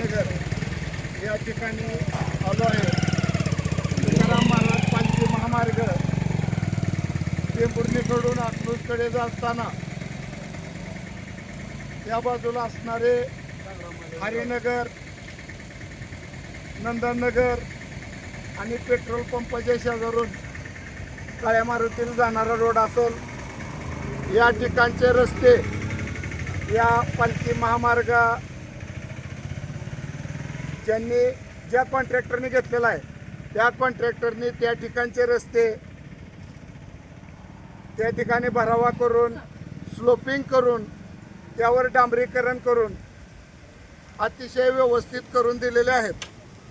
नगर या ठिकाणी आलो आहे. तुकाराम महाराज पालखी महामार्ग टेंभुर्णीकडून अकलूजकडे जाताना या बाजूला असणारे हरिनगर नंदननगर आणि पेट्रोल पंपाच्या शेजारून काळ्या मारुतीला जाणारा रोड असेल. या ठिकाणचे रस्ते या पालखी महामार्गा ज्यांनी ज्या कॉन्ट्रॅक्टरने घेतलेला आहे त्या कॉन्ट्रॅक्टरने त्या ठिकाणचे रस्ते त्या ठिकाणी भरावा करून स्लोपिंग करून त्यावर डांबरीकरण करून अतिशय व्यवस्थित करून दिलेले आहेत.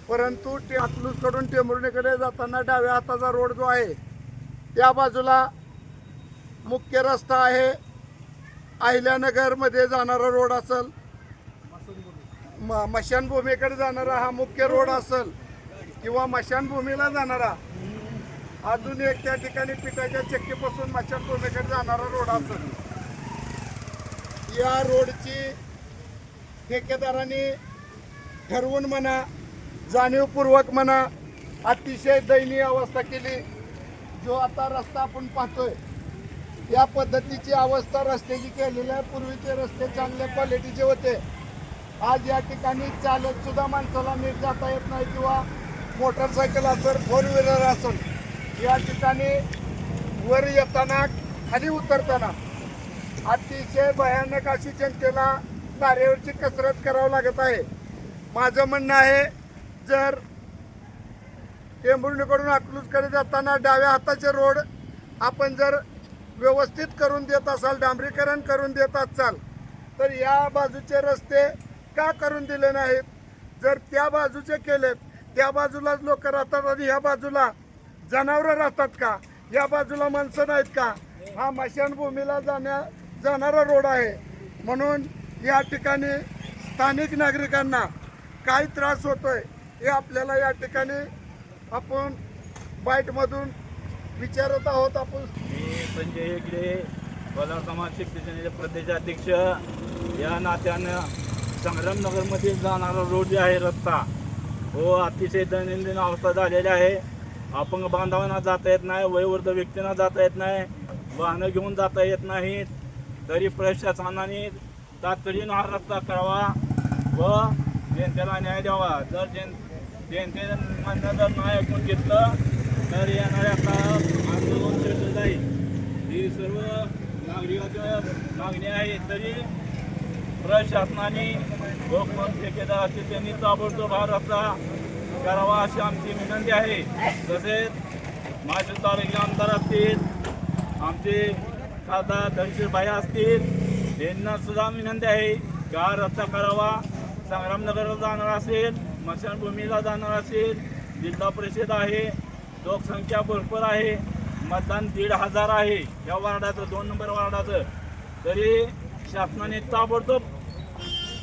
परंतु ते अकलूजकडून टेंभुर्णीकडे जाताना डाव्या हाताचा रोड जो आहे त्या बाजूला मुख्य रस्ता आहे. अहिल्यानगरमध्ये जाणारा रोड असेल म मशानभूमीकडे जाणारा हा मुख्य रोड असेल किंवा मशानभूमीला जाणारा अजून एक त्या ठिकाणी पिठाच्या चक्कीपासून मशानभूमीकडे जाणारा रोड असेल. या रोडची ठेकेदारांनी ठरवून म्हणा जाणीवपूर्वक म्हणा अतिशय दयनीय अवस्था केली. जो आता रस्ता आपण पाहतोय या पद्धतीची अवस्था रस्त्याची केलेली आहे. पूर्वीचे रस्ते चांगल्या क्वालिटीचे होते. आज या ठिकाणी चालत सुद्धा माणसाला नीट जाता येत नाही किंवा मोटरसायकल असेल फोर व्हीलर असेल या ठिकाणी वर येताना खाली उतरताना अतिशय भयानक अशी जनतेला तारेवरची कसरत करावं लागत आहे. माझं म्हणणं आहे जर टेंभुर्णीकडून अकलूजकडे जाताना डाव्या हाताचे रोड आपण जर व्यवस्थित करून देत असाल डांबरीकरण करून देत असाल तर या बाजूचे रस्ते का करून दिले नाहीत? जर त्या बाजूचे केलेत त्या बाजूलाच लोक राहतात आणि ह्या बाजूला जनावरं राहतात का? या बाजूला माणसं नाहीत का? हा मशानभूमीला जाण्या जाणारा रोड आहे. म्हणून या ठिकाणी स्थानिक नागरिकांना काय त्रास होतोय हे आपल्याला या ठिकाणी आपण बाईटमधून विचारत आहोत आपण. मी संजय हेगडे कोलार समाज शिक्षण प्रदेशाध्यक्ष. या नात्यानं संग्रामनगरमध्ये जाणारा रोड जे आहे रस्ता हो अतिशय दैनंदिन अवस्था झालेली आहे. अपंग बांधवांना जाता येत नाही वयोवृद्ध व्यक्तींना जाता येत नाही वाहनं घेऊन जाता येत नाहीत तरी प्रशासनाने तातडीनं हा रस्ता करावा व जनतेला न्याय द्यावा. जर जन जनते म्हणणं जर नाही ऐकून घेतलं तर येणाऱ्या काळात आंदोलन जाईल. ही सर्व नागरिकांच्या मागणी आहे तरी प्रशासनाने व ठेकेदार असतील त्यांनी ताबडतोब हा रस्ता करावा अशी आमची विनंती आहे. तसेच माझे तालुके आमदार असतील आमचे खासदार धनशीरभाई असतील यांना सुद्धा विनंती आहे की हा रस्ता करावा. संग्रामनगरला जाणार असेल मशानभूमीला जाणार असेल जिल्हा परिषद आहे लोकसंख्या भरपूर आहे मतदान दीड हजार आहे. या वार्डाचं दोन नंबर वार्डाचं. तरी शासनाने ताबडतोब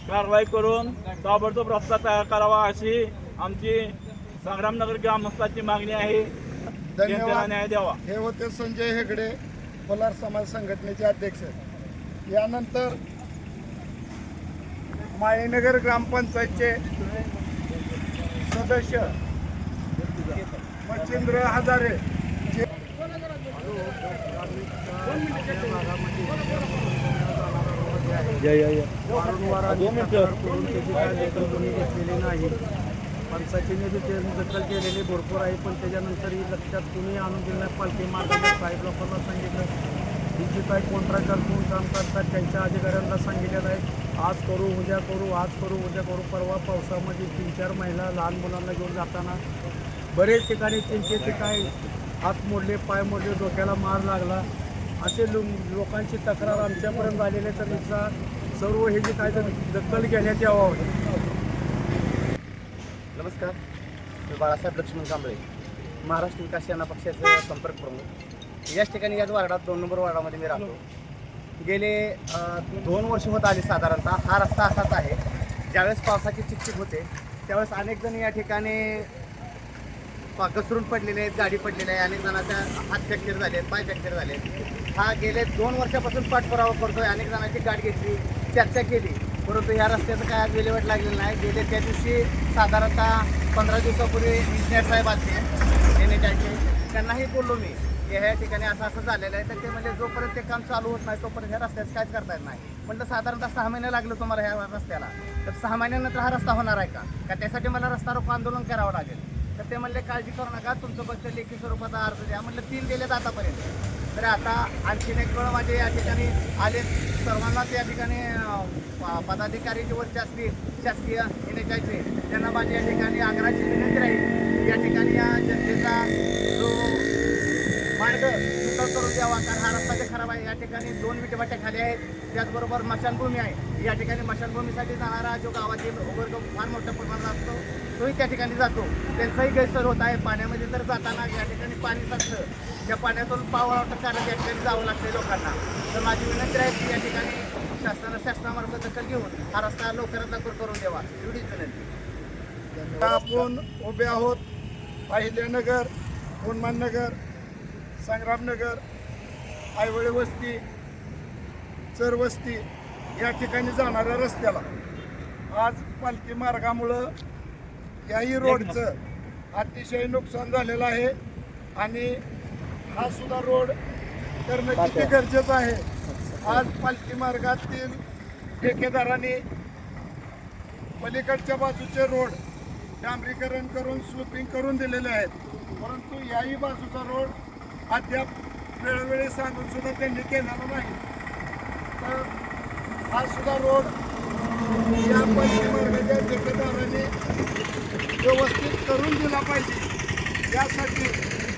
कारवाई करून ताबडतोब रस्ता तयार करावा अशी आमची संग्रामनगर ग्रामस्थांची मागणी आहे. धन्यवाद. न्याय द्यावा. हे होते संजय हेगडे कोलार समाज संघटनेचे अध्यक्ष. यानंतर माळीनगर ग्रामपंचायतचे सदस्य मच्छिंद्र हजारे. जे- वारंवार आम्ही तक्रार करून त्याची काय दखल कोणी घेतलेली नाही पंचायतीने बी ते दखल केलेली भरपूर आहे पण त्याच्यानंतरही लक्षात कुणी आणून दिलं नाही पालखी मार्गाने साहेब लोकांना सांगितलं. जी काही कॉन्ट्रॅक्टर कोण काम करतात त्यांच्या अधिकाऱ्यांना सांगितलेलं आहे आज करू उद्या करू आज करू उद्या करू. परवा पावसामध्ये तीन चार महिला लहान मुलांना घेऊन जाताना बरेच ठिकाणी त्यांचे ते काय हात मोडले पाय मोडले डोक्याला मार लागला. असे लो लोकांची तक्रार आमच्यापर्यंत आलेली तर त्याचा सर्व हे जे काय तर दखल घेण्यात यावं नमस्कार. मी बाळासाहेब लक्ष्मण कांबळे महाराष्ट्र विकास सेना पक्षाचे संपर्क प्रमुख. याच ठिकाणी याच वार्डात दोन नंबर वार्डामध्ये मी राहतो. गेले दोन वर्ष होत आली साधारणतः. हा रस्ता असाच आहे. ज्यावेळेस पावसाची चिकचिक होते त्यावेळेस अनेक जण या ठिकाणी घसरून पडलेले आहेत गाडी पडलेली आहे. अनेक जणांच्या हात फ्रॅक्चर झाले आहेत पाय फ्रॅक्चर झाले आहेत. हा गेले दोन वर्षापासून पाठपुरावा करतोय अनेक जणांची गाठ घेतली चर्चा केली. परंतु ह्या रस्त्याचं काय आज विल्हेवाट लागलेलं नाही. गेले त्या दिवशी साधारणतः पंधरा दिवसापूर्वी इंजिनियर साहेब आले. एन एच त्यांनाही बोललो मी की ह्या ठिकाणी असं असं झालेलं आहे. तर ते म्हणजे जोपर्यंत ते काम चालू होत नाही तोपर्यंत ह्या रस्त्याचं काहीच करता येत नाही. म्हटलं साधारणतः सहा महिने लागले तुम्हाला ह्या रस्त्याला. तर सहा महिन्यानंतर हा रस्ता होणार आहे का? का त्यासाठी मला रस्ता रोको आंदोलन करावं लागेल? तर ते म्हणले काळजी करू नका तुमचं फक्त लेखी स्वरूपाचा अर्ज द्या. म्हटलं तीन दिलेत आतापर्यंत. तर आता आणखीन एक वेळ माझे या ठिकाणी आले सर्वांनाच या ठिकाणी पदाधिकारी जे वरचे असतील शासकीय इनेकायचे त्यांना माझी या ठिकाणी आग्रहाची विनंती राहील. या ठिकाणी या जनतेचा जो मार्ग सुकर करून द्यावा कारण हा रस्ता जे खराब आहे या ठिकाणी दोन विटेभाट्या खाली आहेत. त्याचबरोबर मशानभूमी आहे. या ठिकाणी मशानभूमीसाठी जाणारा जो गावातील वर्ग फार मोठ्या प्रमाणात असतो तोही त्या ठिकाणी जातो. त्यांचाही गैरसोय होत आहे. पाण्यामध्ये तर जाताना या ठिकाणी पाणी साचतं त्या पाण्यातून पावर वॉटर काढत या ठिकाणी जावं लागतं लोकांना. तर माझी विनंती आहे की या ठिकाणी शासनानं शासनामार्फत दखल घेऊन हा रस्ता लवकरात लवकर करून द्यावा. एवढीच विनंती. आपण उभे आहोत. अहिल्यानगर हनुमाननगर संग्रामनगर आयवळे वस्ती चरवस्ती या ठिकाणी जाणाऱ्या रस्त्याला. आज पालखी मार्गामुळं याही रोडचं अतिशय नुकसान झालेलं आहे आणि हा सुद्धा रोड करणं किती गरजेचं आहे. आज पालखी मार्गातील ठेकेदारांनी पलीकडच्या बाजूचे रोड डांबरीकरण करून स्लूपिंग करून दिलेले आहेत. परंतु याही बाजूचा रोड अद्याप वेळोवेळी सांगून सुद्धा त्यांनी केलेला नाही. तर हा सुद्धा रोड या पश्चिम मार्गाच्या ठेकेदारांनी व्यवस्थित करून दिला पाहिजे. यासाठी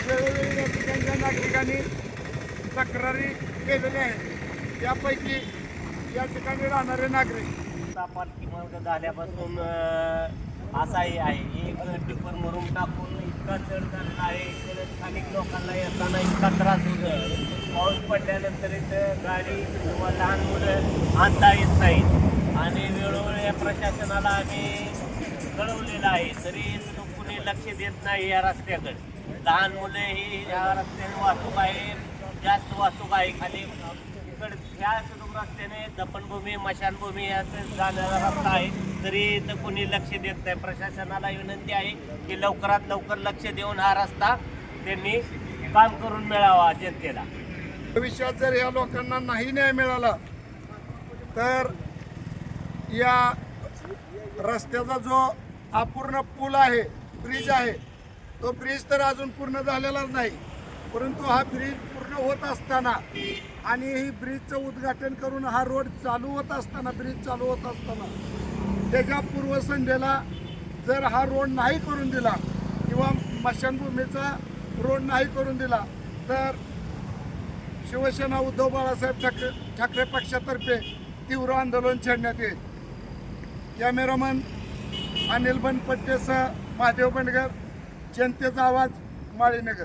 वेळोवेळी या ठिकाणच्या नागरिकांनी तक्रारी केलेल्या आहेत. त्यापैकी या ठिकाणी राहणारे नागरिक. आता किंवा झाल्यापासून असाही आहे. एक टिपर मरून टाकून इतका चढ झालेला आहे. स्थानिक लोकांना येताना इतका त्रास होतो पाऊस पडल्यानंतर इथं गाडी किंवा लहान मुलं आणता येत नाहीत. आणि वेळोवेळी या प्रशासनाला आम्ही कळवलेलं आहे. तरी कुणी लक्ष देत नाही या रस्त्याकडे. लहान मुले ही या रस्त्याने वाहतूक आहे जास्त वाहतूक आहे खाली. इकडे ह्या सुरू रस्त्याने दफनभूमी मशानभूमी याचं जाणारा रस्ता आहे. तरी इथं कोणी लक्ष देत नाही. प्रशासनाला विनंती आहे की लवकरात लवकर लक्ष देऊन हा रस्ता त्यांनी काम करून मिळावा जनतेला. भविष्यात जर या लोकांना नाही न्याय मिळाला तर या रस्त्याचा जो अपूर्ण पूल आहे ब्रिज आहे तो ब्रिज तर अजून पूर्ण झालेलाच नाही. परंतु हा ब्रिज पूर्ण होत असताना आणि ही ब्रिजचं उद्घाटन करून हा रोड चालू होत असताना ब्रिज चालू होत असताना त्याच्या पूर्वसंध्येला जर हा रोड नाही करून दिला किंवा मशानभूमीचा रोड नाही करून दिला तर शिवसेना उद्धव बाळासाहेब ठाकरे ठाकरे पक्षातर्फे तीव्र आंदोलन छेडण्यात येईल. कॅमेरामन अनिल बनपट्टेसह महादेव बंडगर. जनतेचा आवाज माळीनगर.